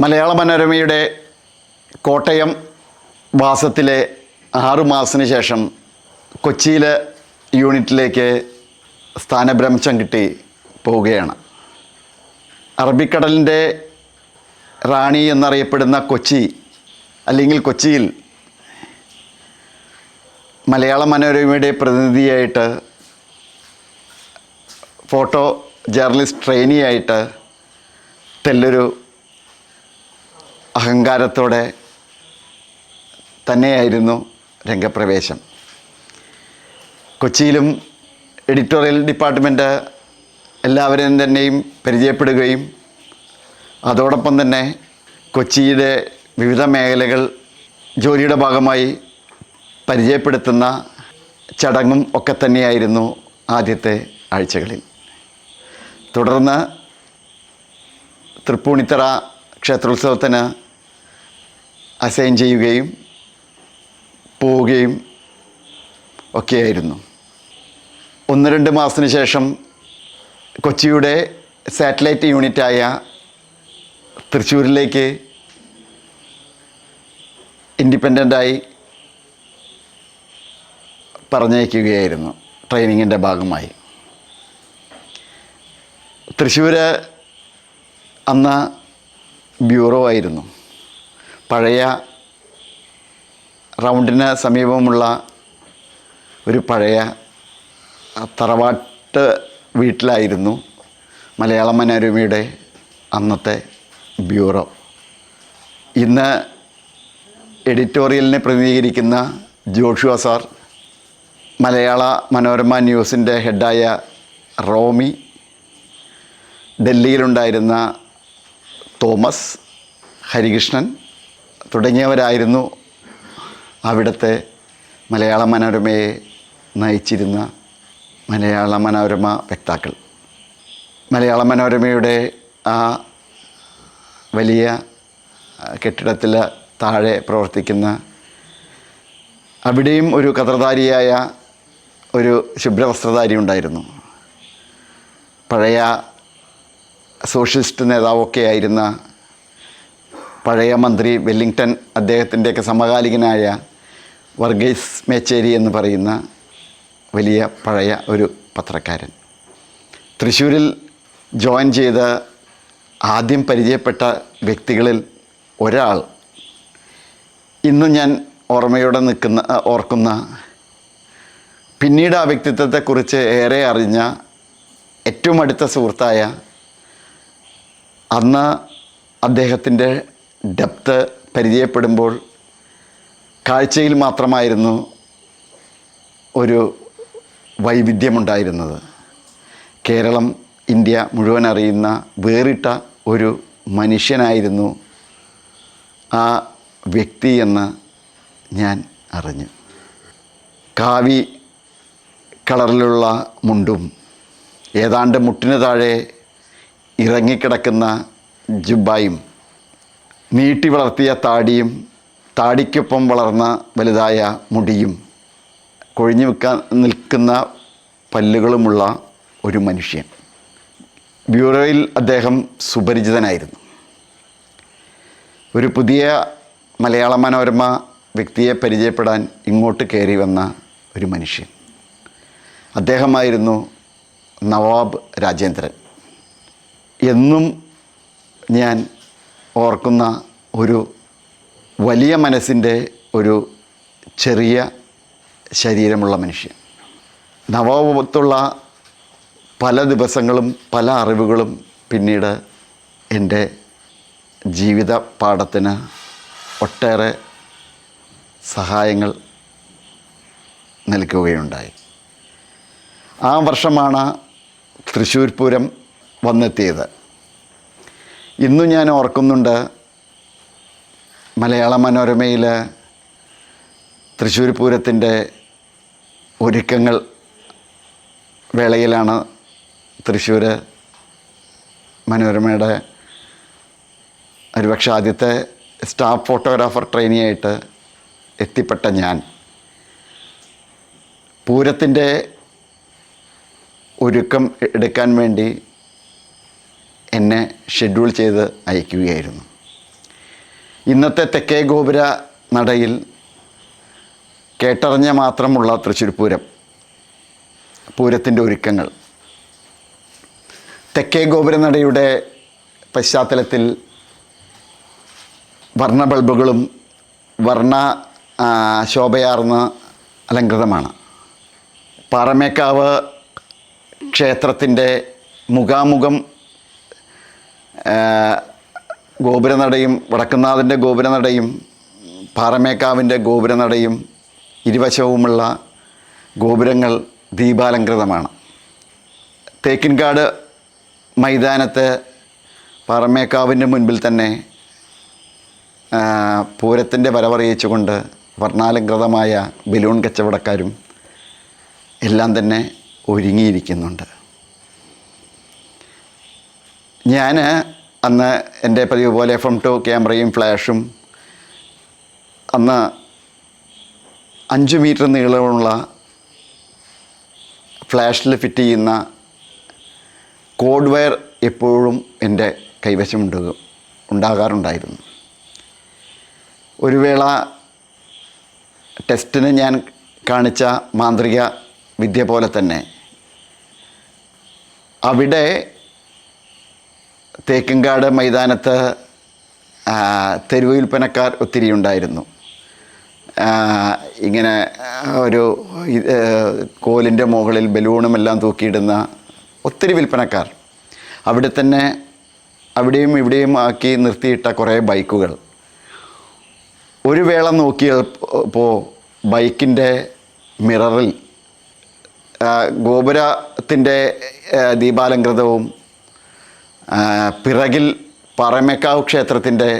മലയാള മനോരമയുടെ കോട്ടയം വാസത്തിലെ ആറു മാസത്തിന് ശേഷം കൊച്ചിയിലെ യൂണിറ്റിലേക്ക് സ്ഥാനഭ്രംശം കിട്ടി പോവുകയാണ്. അറബിക്കടലിന്റെ റാണി എന്നറിയപ്പെടുന്ന കൊച്ചി അല്ലെങ്കിൽ കൊച്ചിയിൽ മലയാള മനോരമയുടെ പ്രതിനിധിയായിട്ട് ഫോട്ടോ ജേർണലിസ്റ്റ് ട്രെയിനിയായിട്ട് തെല്ലൊരു അഹങ്കാരത്തോടെ തന്നെയായിരുന്നു രംഗപ്രവേശം. കൊച്ചിയിലും എഡിറ്റോറിയൽ ഡിപ്പാർട്ട്മെന്റ് എല്ലാവരെയും തന്നെയും പരിചയപ്പെടുകയും അതോടൊപ്പം തന്നെ കൊച്ചിയുടെ വിവിധ മേഖലകൾ ജോലിയുടെ ഭാഗമായി പരിചയപ്പെടുത്തുന്ന ചടങ്ങും ഒക്കെ തന്നെയായിരുന്നു ആദ്യത്തെ ആഴ്ചകളിൽ. തുടർന്ന് തൃപ്പൂണിത്തറ ക്ഷേത്രോത്സവത്തിന് അസൈൻ ചെയ്യുകയും പോവുകയും ഒക്കെയായിരുന്നു. ഒന്ന് രണ്ട് മാസത്തിന് ശേഷം കൊച്ചിയുടെ സാറ്റലൈറ്റ് യൂണിറ്റായ തൃശ്ശൂരിലേക്ക് ഇൻഡിപെൻഡന്റായി പറഞ്ഞയക്കുകയായിരുന്നു ട്രെയിനിങ്ങിന്റെ ഭാഗമായി. തൃശ്ശൂർ അന്ന് ബ്യൂറോ ആയിരുന്നു. പഴയ റൗണ്ടിന് സമീപമുള്ള ഒരു പഴയ തറവാട്ട് വീട്ടിലായിരുന്നു മലയാള മനോരമയുടെ അന്നത്തെ ബ്യൂറോ. ഇന്ന് എഡിറ്റോറിയലിനെ പ്രതിനിധീകരിക്കുന്ന ജോഷുവ സാർ മലയാള മനോരമ ന്യൂസിന്റെ ഹെഡായ റോമി ഡൽഹിയിലുണ്ടായിരുന്ന തോമസ് ഹരികൃഷ്ണൻ തുടങ്ങിയവരായിരുന്നു അവിടുത്തെ മലയാള മനോരമയെ നയിച്ചിരുന്ന മലയാള മനോരമ വക്താക്കൾ മലയാള മനോരമയുടെ ആ വലിയ കെട്ടിടത്തിൽ താഴെ പ്രവർത്തിക്കുന്ന അവിടെയും ഒരു കതർധാരിയായ ഒരു ശുഭ്രവസ്ത്രധാരി ഉണ്ടായിരുന്നു. പഴയ സോഷ്യലിസ്റ്റ് നേതാവൊക്കെ ആയിരുന്ന പഴയ മന്ത്രി വെല്ലിങ്ടൺ അദ്ദേഹത്തിന്റെയൊക്കെ സമകാലികനായ വർഗീസ് മേച്ചേരി എന്ന് പറയുന്ന വലിയ പഴയ ഒരു പത്രക്കാരൻ. തൃശ്ശൂരിൽ ജോയിൻ ചെയ്ത ആദ്യം പരിചയപ്പെട്ട വ്യക്തികളിൽ ഒരാൾ ഇന്ന് ഞാൻ ഓർമ്മയോടെ നിൽക്കുന്ന ഓർക്കുന്ന പിന്നീട് ആ വ്യക്തിത്വത്തെക്കുറിച്ച് ഏറെ അറിഞ്ഞ ഏറ്റവും അടുത്ത സുഹൃത്തായ അന്ന് അദ്ദേഹത്തിന്റെ ഡെപ്ത് പരിചയപ്പെടുമ്പോൾ കാഴ്ചയിൽ മാത്രമായിരുന്നു ഒരു വൈവിധ്യമുണ്ടായിരുന്നത്. കേരളം ഇന്ത്യ മുഴുവൻ അറിയുന്ന വേറിട്ട ഒരു മനുഷ്യനായിരുന്നു ആ വ്യക്തി എന്ന് ഞാൻ അറിഞ്ഞു. കാവി കളറിലുള്ള മുണ്ടും ഏതാണ്ട് മുട്ടിന് താഴെ ഇറങ്ങിക്കിടക്കുന്ന ജുബായും നീട്ടി വളർത്തിയ താടിയും താടിക്കൊപ്പം വളർന്ന വലുതായ മുടിയും കൊഴിഞ്ഞു നിൽക്കാൻ നിൽക്കുന്ന പല്ലുകളുമുള്ള ഒരു മനുഷ്യൻ. ബ്യൂറോയിൽ അദ്ദേഹം സുപരിചിതനായിരുന്നു. ഒരു പുതിയ മലയാള മനോരമ വ്യക്തിയെ പരിചയപ്പെടാൻ ഇങ്ങോട്ട് കയറി വന്ന ഒരു മനുഷ്യൻ. അദ്ദേഹമായിരുന്നു നവാബ് രാജേന്ദ്രൻ. എന്നും ഞാൻ ഓർക്കുന്ന ഒരു വലിയ മനസ്സിന്റെ ഒരു ചെറിയ ശരീരമുള്ള മനുഷ്യൻ. നവോപത്തുള്ള പല ദിവസങ്ങളും പല അറിവുകളും പിന്നീട് എന്റെ ജീവിത പാഠത്തിന് ഒട്ടേറെ സഹായങ്ങൾ നൽകുകയുണ്ടായി. ആ വർഷമാണ് തൃശ്ശൂർ പൂരം വന്നെത്തിയത്. ഇന്നും ഞാൻ ഓർക്കുന്നുണ്ട് മലയാള മനോരമയിൽ തൃശ്ശൂർ പൂരത്തിന്റെ ഒരുക്കങ്ങൾ വേളയിലാണ് തൃശ്ശൂർ മനോരമയുടെ ഒരുപക്ഷെ ആദ്യത്തെ സ്റ്റാഫ് ഫോട്ടോഗ്രാഫർ ട്രെയിനിയായിട്ട് എത്തിപ്പെട്ട ഞാൻ. പൂരത്തിന്റെ ഒരുക്കം എടുക്കാൻ വേണ്ടി എന്നെ ഷെഡ്യൂൾ ചെയ്ത് അയക്കുകയായിരുന്നു. ഇന്നത്തെ തെക്കേ ഗോപുര നടയിൽ കേട്ടറിഞ്ഞ മാത്രമുള്ള തൃശ്ശൂർ പൂരം പൂരത്തിന്റെ ഒരുക്കങ്ങൾ. തെക്കേ ഗോപുരനടയുടെ പശ്ചാത്തലത്തിൽ വർണ ബൾബുകളും വർണ ശോഭയാർന്ന അലങ്കൃതമാണ് പാറമേക്കാവ് ക്ഷേത്രത്തിന്റെ മുഖാമുഖം ഗോപുരനടയും വടക്കുന്നാഥന്റെ ഗോപുരനടയും പാറമേക്കാവിന്റെ ഗോപുരനടയും ഇരുവശവുമുള്ള ഗോപുരങ്ങൾ ദീപാലങ്കൃതമാണ് തേക്കിൻകാട് മൈതാനത്ത് പാറമേക്കാവിന്റെ മുൻപിൽ തന്നെ പൂരത്തിന്റെ വരവറിയിച്ചുകൊണ്ട് വർണാലങ്കൃതമായ ബലൂൺ കച്ചവടക്കാരും എല്ലാം തന്നെ ഒരുങ്ങിയിരിക്കുന്നുണ്ട്. ഞാൻ അന്ന് എന്റെ പതിവ് പോലെ എഫ് എം ടു ക്യാമറയും ഫ്ലാഷും അന്ന് അഞ്ച് മീറ്റർ നീളമുള്ള ഫ്ലാഷിൽ ഫിറ്റ് ചെയ്യുന്ന കോഡ് വയർ എപ്പോഴും എന്റെ കൈവശമുണ്ട് ഉണ്ടാകാറുണ്ടായിരുന്നു. ഒരു വേള ടെസ്റ്റിന് ഞാൻ കാണിച്ച മാന്ത്രിക വിദ്യ പോലെ തന്നെ അവിടെ തേക്കിൻകാട് മൈതാനത്ത് ആ, തെരുവ് വിൽപ്പനക്കാർ ഒത്തിരി ഉണ്ടായിരുന്നു. ഇങ്ങനെ ഒരു കോലിന്റെ മുകളിൽ ബലൂണും എല്ലാം തൂക്കിയിടുന്ന ഒത്തിരി വിൽപ്പനക്കാർ. അവിടെ തന്നെ അവിടെയും ഇവിടെയും ആക്കി നിർത്തിയിട്ട കുറേ ബൈക്കുകൾ. ഒരു വേള നോക്കിയപ്പോൾ ബൈക്കിന്റെ മിററിൽ ഗോപുരത്തിന്റെ ദീപാലംകൃതവും പിറകിൽ പറമേക്കാവ് ക്ഷേത്രത്തിന്റെ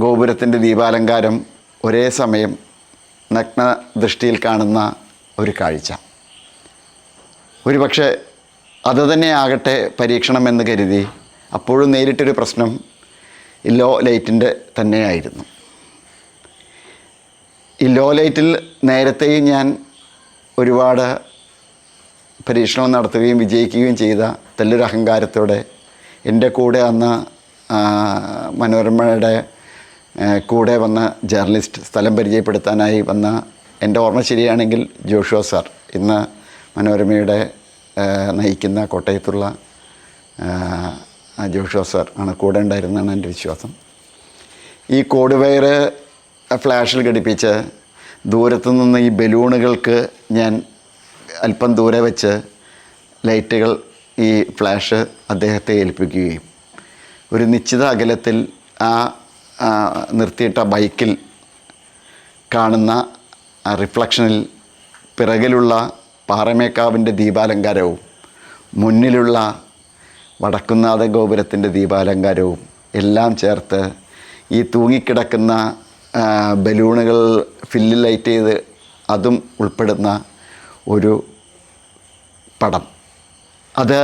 ഗോപുരത്തിന്റെ ദീപാലങ്കാരം ഒരേ സമയം നഗ്ന ദൃഷ്ടിയിൽ കാണുന്ന ഒരു കാഴ്ച. ഒരുപക്ഷെ അത് തന്നെ ആകട്ടെ പരീക്ഷണം എന്ന് കരുതി അപ്പോഴും നേരിട്ടൊരു പ്രശ്നം ലോ ലൈറ്റിന്റെ തന്നെയായിരുന്നു. ഈ ലോ ലൈറ്റിൽ നേരത്തെയും ഞാൻ ഒരുപാട് പരീക്ഷണം നടത്തുകയും വിജയിക്കുകയും ചെയ്ത തെല്ലൊരു അഹങ്കാരത്തോടെ എന്റെ കൂടെ അന്ന് മനോരമയുടെ കൂടെ വന്ന ജേർണലിസ്റ്റ് സ്ഥലം പരിചയപ്പെടുത്താനായി വന്ന എന്റെ ഓർമ്മ ശരിയാണെങ്കിൽ ജോഷുവ സാർ. ഇന്ന് മനോരമയുടെ നയിക്കുന്ന കോട്ടയത്തുള്ള ജോഷുവ സാർ ആണ് കൂടെ ഉണ്ടായിരുന്നതാണ് എന്റെ വിശ്വാസം. ഈ കോഡ് ഫ്ലാഷിൽ ഘടിപ്പിച്ച് ദൂരത്തു നിന്ന് ഈ ബലൂണുകൾക്ക് ഞാൻ അല്പം ദൂരെ വെച്ച് ലൈറ്റുകൾ ഈ ഫ്ലാഷ് അദ്ദേഹത്തെ ഏൽപ്പിക്കുകയും. ഒരു നിശ്ചിത അകലത്തിൽ ആ നിർത്തിയിട്ട ബൈക്കിൽ കാണുന്ന റിഫ്ലക്ഷനിൽ പിറകിലുള്ള പാറമേക്കാവിന്റെ ദീപാലങ്കാരവും മുന്നിലുള്ള വടക്കുന്നാഥ ഗോപുരത്തിന്റെ ദീപാലങ്കാരവും എല്ലാം ചേർത്ത് ഈ തൂങ്ങിക്കിടക്കുന്ന ബലൂണുകൾ ഫില്ല് ലൈറ്റ് ചെയ്ത് അതും ഉൾപ്പെടുന്ന ഒരു പടം. അത്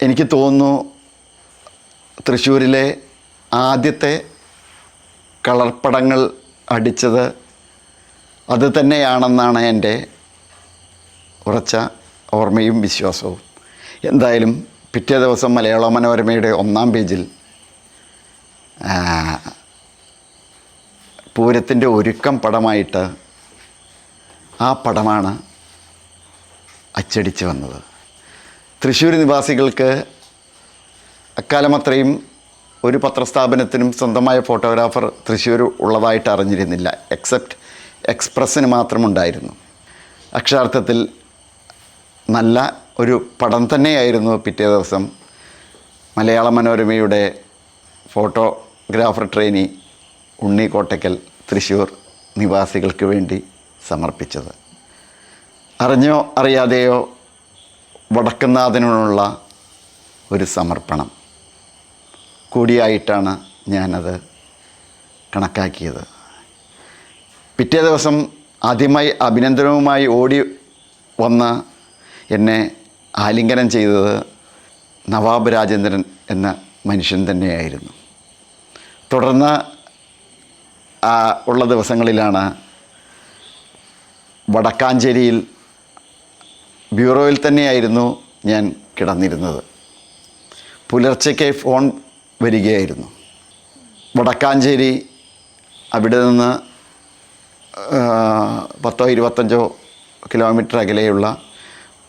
എനിക്ക് തോന്നുന്നു തൃശ്ശൂരിലെ ആദ്യത്തെ കളർപ്പടങ്ങൾ പടങ്ങൾ അടിച്ചത് അത് തന്നെയാണെന്നാണ് എന്റെ ഉറച്ച ഓർമ്മയും വിശ്വാസവും. എന്തായാലും പിറ്റേ ദിവസം മലയാള മനോരമയുടെ ഒന്നാം പേജിൽ പൂരത്തിന്റെ ഒരുക്കം പടമായിട്ട് ആ പടമാണ് അച്ചടിച്ച് വന്നത്. തൃശ്ശൂർ നിവാസികൾക്ക് അക്കാലമത്രയും ഒരു പത്രസ്ഥാപനത്തിനും സ്വന്തമായ ഫോട്ടോഗ്രാഫർ തൃശ്ശൂർ ഉള്ളതായിട്ട് അറിഞ്ഞിരുന്നില്ല എക്സെപ്റ്റ് എക്സ്പ്രസ്സിന് മാത്രമുണ്ടായിരുന്നു. അക്ഷരാർത്ഥത്തിൽ നല്ല ഒരു പടം തന്നെയായിരുന്നു പിറ്റേ ദിവസം മലയാള മനോരമയുടെ ഫോട്ടോഗ്രാഫർ ട്രെയിനി ഉണ്ണി കോട്ടയ്ക്കൽ തൃശ്ശൂർ നിവാസികൾക്ക് വേണ്ടി സമർപ്പിച്ചത്. അറിഞ്ഞോ അറിയാതെയോ വടക്കുന്നാഥനുള്ള ഒരു സമർപ്പണം. കൂടിയായിട്ടാണ് ഞാനത് കണക്കാക്കിയത്. പിറ്റേ ദിവസം ആദ്യമായി അഭിനന്ദനവുമായി ഓടി വന്ന് എന്നെ ആലിംഗനം ചെയ്തത് നവാബ് രാജേന്ദ്രൻ എന്ന മനുഷ്യൻ തന്നെയായിരുന്നു. തുടർന്ന് ഉള്ള ദിവസങ്ങളിലാണ് വടക്കാഞ്ചേരിയിൽ ബ്യൂറോയിൽ തന്നെയായിരുന്നു ഞാൻ കിടന്നിരുന്നത്. പുലർച്ചയ്ക്ക് ഫോൺ വരികയായിരുന്നു. വടക്കാഞ്ചേരി അവിടെ നിന്ന് പത്തോ ഇരുപത്തഞ്ചോ കിലോമീറ്റർ അകലെയുള്ള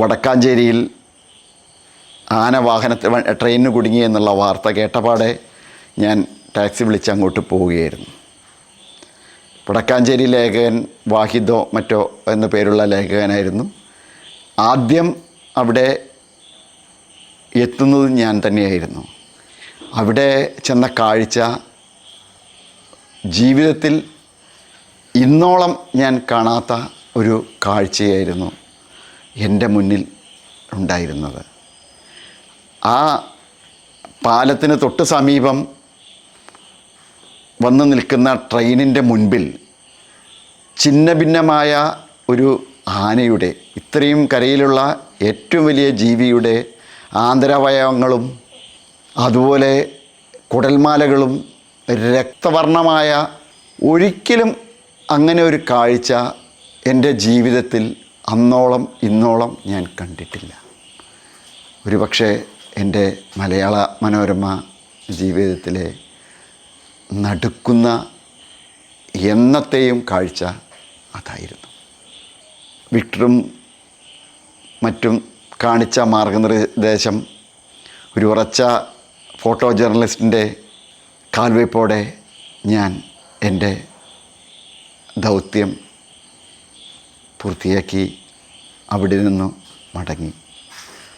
വടക്കാഞ്ചേരിയിൽ ആന വാഹനത്തിൽ ട്രെയിനിന് കുടുങ്ങി എന്നുള്ള വാർത്ത കേട്ടപാടെ ഞാൻ ടാക്സി വിളിച്ച് അങ്ങോട്ട് പോവുകയായിരുന്നു. വടക്കാഞ്ചേരി ലേഖകൻ വാഹിദോ മറ്റോ എന്ന പേരുള്ള ലേഖകനായിരുന്നു. ആദ്യം അവിടെ എത്തുന്നത് ഞാൻ തന്നെയായിരുന്നു. അവിടെ ചെന്ന കാഴ്ച ജീവിതത്തിൽ ഇന്നോളം ഞാൻ കാണാത്ത ഒരു കാഴ്ചയായിരുന്നു എന്റെ മുന്നിൽ ഉണ്ടായിരുന്നത്. ആ പാലത്തിന് തൊട്ട് സമീപം വന്ന് നിൽക്കുന്ന ട്രെയിനിന്റെ മുൻപിൽ ഛിന്നഭിന്നമായ ഒരു ആനയുടെ ഇത്രയും കരയിലുള്ള ഏറ്റവും വലിയ ജീവിയുടെ ആന്തരവയവങ്ങളും അതുപോലെ കുടൽമാലകളും രക്തവർണമായ ഒരിക്കലും അങ്ങനെ ഒരു കാഴ്ച എന്റെ ജീവിതത്തിൽ അന്നോളം ഇന്നോളം ഞാൻ കണ്ടിട്ടില്ല. ഒരു പക്ഷേ എന്റെ മലയാള മനോരമ ജീവിതത്തിലെ നടുക്കുന്ന എന്നത്തെയും കാഴ്ച അതായിരുന്നു. വിക്ടറും മറ്റും കാണിച്ച മാർഗനിർദ്ദേശം ഒരു ഉറച്ച ഫോട്ടോ ജേർണലിസ്റ്റിന്റെ കാൽവയ്പോടെ ഞാൻ എന്റെ ദൗത്യം പൂർത്തിയാക്കി അവിടെ നിന്നു മടങ്ങി.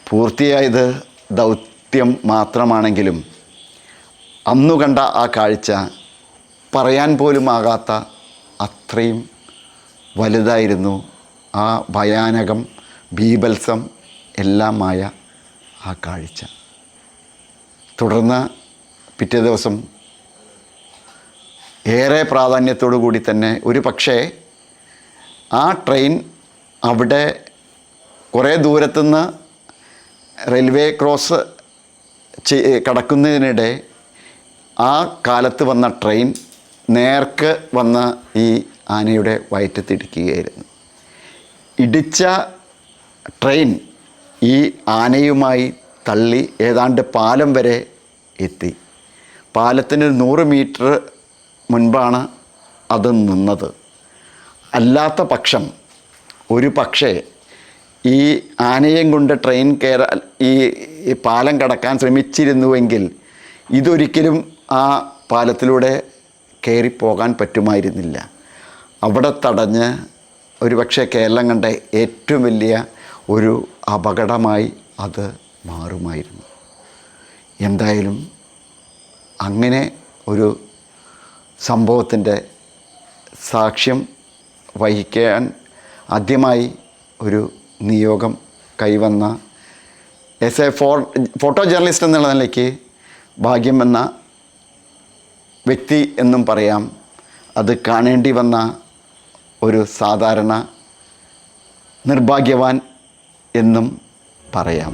പൂർത്തിയായത് ദൗത്യം മാത്രമാണെങ്കിലും അന്നു കണ്ട ആ കാഴ്ച പറയാൻ പോലും ആകാത്ത അത്രയും വലുതായിരുന്നു ആ ഭയാനകം ബീഭത്സം എല്ലാമായ ആ കാഴ്ച. തുടർന്ന് പിറ്റേ ദിവസം ഏറെ പ്രാധാന്യത്തോടു കൂടി തന്നെ ഒരു പക്ഷേ ആ ട്രെയിൻ അവിടെ കുറേ ദൂരത്തുനിന്ന് റെയിൽവേ ക്രോസ് കടക്കുന്നതിനിടെ ആ കാലത്ത് വന്ന ട്രെയിൻ നേർക്ക് വന്ന ഈ ആനയുടെ വയറ്റത്തിടിക്കുകയായിരുന്നു ഇടിച്ച ട്രെയിൻ ഈ ആനയുമായി തള്ളി ഏതാണ്ട് പാലം വരെ എത്തി. പാലത്തിന് നൂറ് മീറ്റർ മുൻപാണ് അത് നിന്നത്. അല്ലാത്ത പക്ഷം ഒരു പക്ഷേ ഈ ആനയും കൊണ്ട് ട്രെയിൻ കയറാൻ ഈ പാലം കടക്കാൻ ശ്രമിച്ചിരുന്നുവെങ്കിൽ ഇതൊരിക്കലും ആ പാലത്തിലൂടെ കയറിപ്പോകാൻ പറ്റുമായിരുന്നില്ല. അവിടെ തടഞ്ഞ് ഒരുപക്ഷെ കേരളം കണ്ട ഏറ്റവും വലിയ ഒരു അപകടമായി അത് മാറുമായിരുന്നു. എന്തായാലും അങ്ങനെ ഒരു സംഭവത്തിന്റെ സാക്ഷ്യം വഹിക്കാൻ ആദ്യമായി ഒരു നിയോഗം കൈവന്ന എസ് എ ഫോ ഫോട്ടോ ജേർണലിസ്റ്റ് എന്നുള്ള നിലയ്ക്ക് ഭാഗ്യം എന്ന വ്യക്തി എന്നും പറയാം. അത് കാണേണ്ടി വന്ന ഒരു സാധാരണ നിർഭാഗ്യവാൻ എന്നും പറയാം.